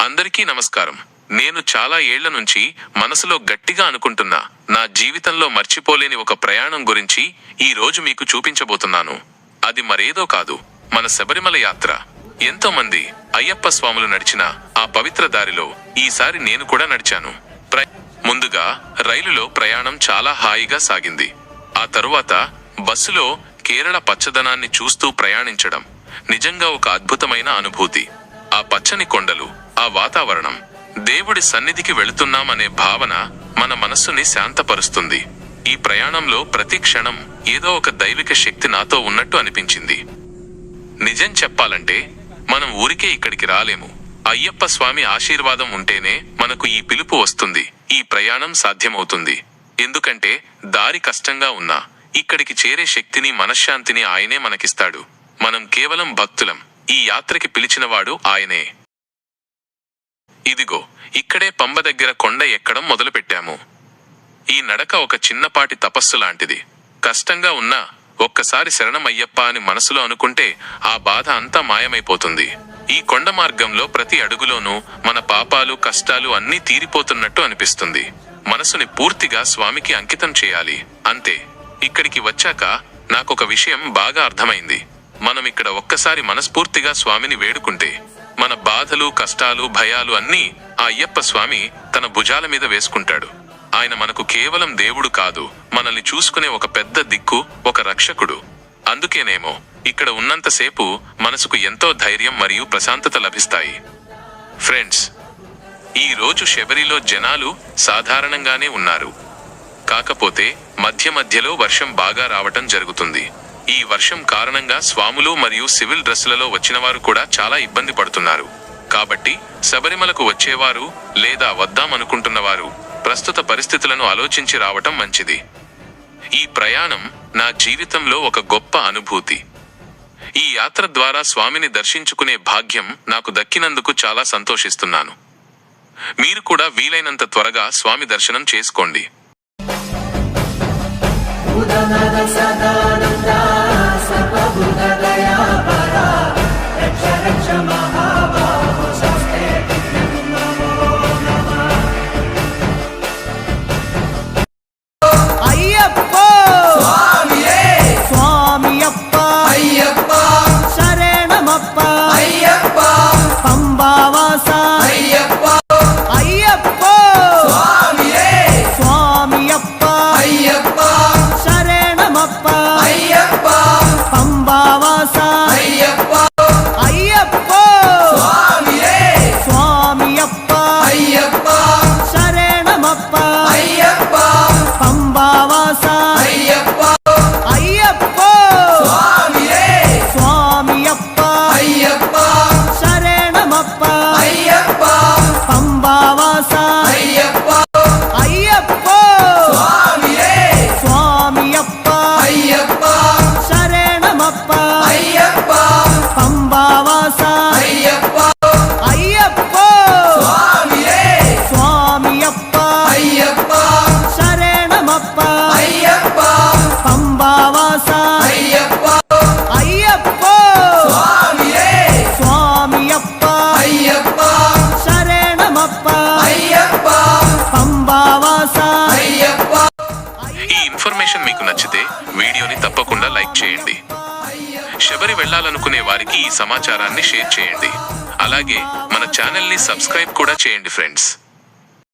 అందరికీ నమస్కారం. నేను చాలా ఏళ్ళ నుంచి మనసులో గట్టిగా అనుకుంటున్నా నా జీవితంలో మర్చిపోలేని ఒక ప్రయాణం గురించి ఈ రోజు మీకు చూపించబోతున్నాను. అది మరేదో కాదు మన శబరిమల యాత్ర. ఎంతో మంది అయ్యప్ప స్వాములు నడిచిన ఆ పవిత్ర దారిలో ఈసారి నేను కూడా నడిచాను. ప్ర- ముందుగా రైలులో ప్రయాణం చాలా హాయిగా సాగింది. ఆ తరువాత బస్సులో కేరళ పచ్చదనాన్ని చూస్తూ ప్రయాణించడం నిజంగా ఒక అద్భుతమైన అనుభూతి. ఆ పచ్చని కొండలు ఆ వాతావరణం దేవుడి సన్నిధికి వెళుతున్నామనే భావన మన మనస్సుని శాంతపరుస్తుంది. ఈ ప్రయాణంలో ప్రతి క్షణం ఏదో ఒక దైవిక శక్తి నాతో ఉన్నట్టు అనిపించింది. నిజం చెప్పాలంటే మనం ఊరికే ఇక్కడికి రాలేము. అయ్యప్ప స్వామి ఆశీర్వాదం ఉంటేనే మనకు ఈ పిలుపు వస్తుంది. ఈ ప్రయాణం సాధ్యమవుతుంది. ఎందుకంటే దారి కష్టంగా ఉన్నా ఇక్కడికి చేరే శక్తిని మనశ్శాంతిని ఆయనే మనకిస్తాడు. మనం కేవలం భక్తులం. ఈ యాత్రకి పిలిచినవాడు ఆయనే. ఇదిగో ఇక్కడే పంబ దగ్గర కొండ ఎక్కడం మొదలుపెట్టాము. ఈ నడక ఒక చిన్నపాటి తపస్సు లాంటిది. కష్టంగా ఉన్నా ఒక్కసారి శరణమయ్యప్ప అని మనసులో అనుకుంటే ఆ బాధ అంతా మాయమైపోతుంది. ఈ కొండ మార్గంలో ప్రతి అడుగులోనూ మన పాపాలు కష్టాలు అన్నీ తీరిపోతున్నట్టు అనిపిస్తుంది. మనసుని పూర్తిగా స్వామికి అంకితం చేయాలి. అంతే. ఇక్కడికి వచ్చాక నాకొక విషయం బాగా అర్థమైంది. మనం ఇక్కడ ఒక్కసారి మనస్ఫూర్తిగా స్వామిని వేడుకుంటే మన బాధలు కష్టాలు భయాలు అన్నీ ఆ అయ్యప్ప స్వామి తన భుజాల మీద వేసుకుంటాడు. ఆయన మనకు కేవలం దేవుడు కాదు మనల్ని చూసుకునే ఒక పెద్ద దిక్కు ఒక రక్షకుడు. అందుకేనేమో ఇక్కడ ఉన్నంతసేపు మనసుకు ఎంతో ధైర్యం మరియు ప్రశాంతత లభిస్తాయి. ఫ్రెండ్స్ ఈ రోజు శబరిలో జనాలు సాధారణంగానే ఉన్నారు. కాకపోతే మధ్య మధ్యలో వర్షం బాగా రావటం జరుగుతుంది. ఈ వర్షం కారణంగా స్వాములు మరియు సివిల్ డ్రెస్సులలో వచ్చినవారు కూడా చాలా ఇబ్బంది పడుతున్నారు. కాబట్టి శబరిమలకు వచ్చేవారు లేదా వద్దామనుకుంటున్నవారు ప్రస్తుత పరిస్థితులను ఆలోచించి రావటం మంచిది. ఈ ప్రయాణం నా జీవితంలో ఒక గొప్ప అనుభూతి. ఈ యాత్ర ద్వారా స్వామిని దర్శించుకునే భాగ్యం నాకు దక్కినందుకు చాలా సంతోషిస్తున్నాను. మీరు కూడా వీలైనంత త్వరగా స్వామి దర్శనం చేసుకోండి. శరణమప్ప శరణమప్ప అయ్యప్ప. పంబావాస అయ్యప్ప. అయ్యప్ప. స్వామియే. స్వామియప్ప. అయ్యప్ప. శరణమప్ప. అయ్యప్ప. పంబావాస అయ్యప్ప. అయ్యప్ప. స్వామియే. స్వామియప్ప. అయ్యప్ప. శరణమప్ప. అయ్యప్ప. పంబావాస అయ్యప్ప. ఈ ఇన్ఫర్మేషన్ మీకు నచ్చితే వీడియోని తప్పకుండా లైక్ చేయండి. శబరి వెళ్ళాలనుకునే వారికి ఈ సమాచారాన్ని షేర్ చేయండి. అలాగే మన ఛానల్ని సబ్స్క్రైబ్ కూడా చేయండి ఫ్రెండ్స్.